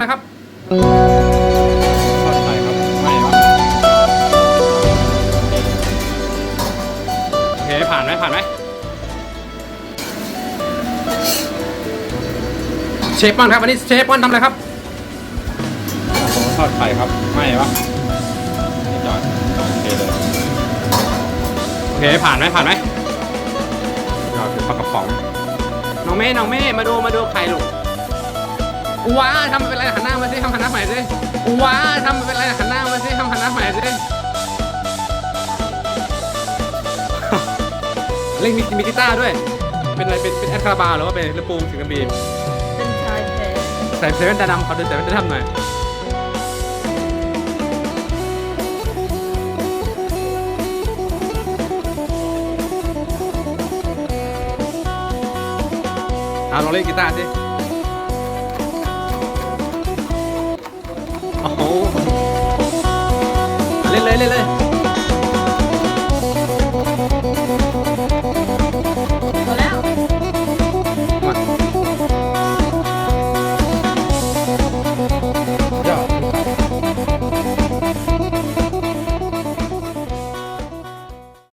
นะครับทอดไข่ครับไม่ครับโอเคผ่านไหมผ่านไหมเชฟบอลครับวันนี้เชฟบอลทำอะไรครับผมทอดไข่ครับไม่ปะไม่จอดโอเคเลยโอเคผ่านไหมผ่านไหมยอดคือปลากระป๋องน้องเม่น้องเม่มาดูมาดูไข่ลูก ว้าทำเป็นไรหันหน้ามาสิทำหันหน้าใหม่สิว้าทำเป็นไรหันหน้ามาสิทำหันหน้าใหม่สิเล่นมีมีกีตาร์ด้วย เป็นอะไรเป็นเป็นแอดคาราบาหรือว่าเป็นระปูงสิงคโปร์เป็นชายแท้ใส่เซเว่นตาดำขอดูเซเว่นตาดำหน่อยเอาลองเล่นกีตาร์สิ โอ้โห